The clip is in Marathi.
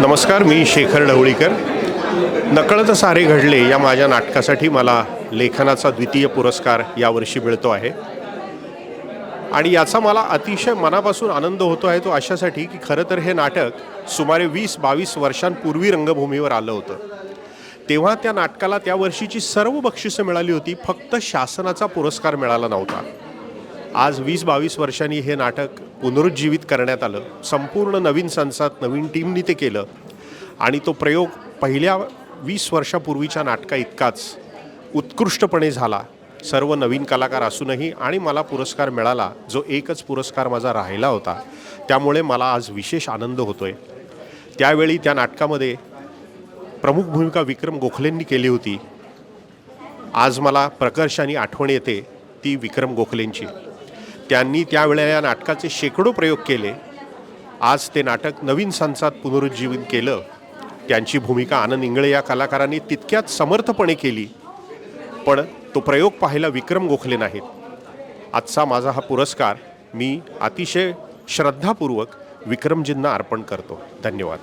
नमस्कार मी शेखर ढवळीकर. नकळत सारे घडले या माझ्या नाटकासाठी मला लेखनाचा द्वितीय पुरस्कार यावर्षी मिळतो आहे. आणि याचा मला अतिशय मनापासून आनंद होतो आहे तो अशासाठी की खरं तर हे नाटक सुमारे वीस बावीस वर्षांपूर्वी रंगभूमीवर आलं होतं. तेव्हा त्या नाटकाला त्या वर्षीची सर्व बक्षिसं मिळाली होती फक्त शासनाचा पुरस्कार मिळाला नव्हता. आज वीस बावीस वर्षांनी हे नाटक पुनरुज्जीवित करण्यात आलं. संपूर्ण नवीन संसात नवीन टीमनी ते केलं. आणि तो प्रयोग पहिल्या वीस वर्षापूर्वीच्या नाटका इतकाच उत्कृष्टपणे झाला. सर्व नवीन कलाकार असूनही आणि मला पुरस्कार मिळाला जो एकच पुरस्कार माझा राहिला होता. त्यामुळे मला आज विशेष आनंद होतो आहे त्यावेळी त्या नाटकामध्ये प्रमुख भूमिका विक्रम गोखलेंनी केली होती. आज मला प्रकर्षाने आठवण येते ती विक्रम गोखलेंची. त्यांनी त्यावेळेला या नाटकाचे शेकडो प्रयोग केले. आज ते नाटक नवीन संसात पुनरुज्जीवित केलं. त्यांची भूमिका आनंद इंगळे या कलाकारांनी तितक्याच समर्थपणे केली. पण तो प्रयोग पाहायला विक्रम गोखले नाहीत. आजचा माझा हा पुरस्कार मी अतिशय श्रद्धापूर्वक विक्रमजींना अर्पण करतो. धन्यवाद.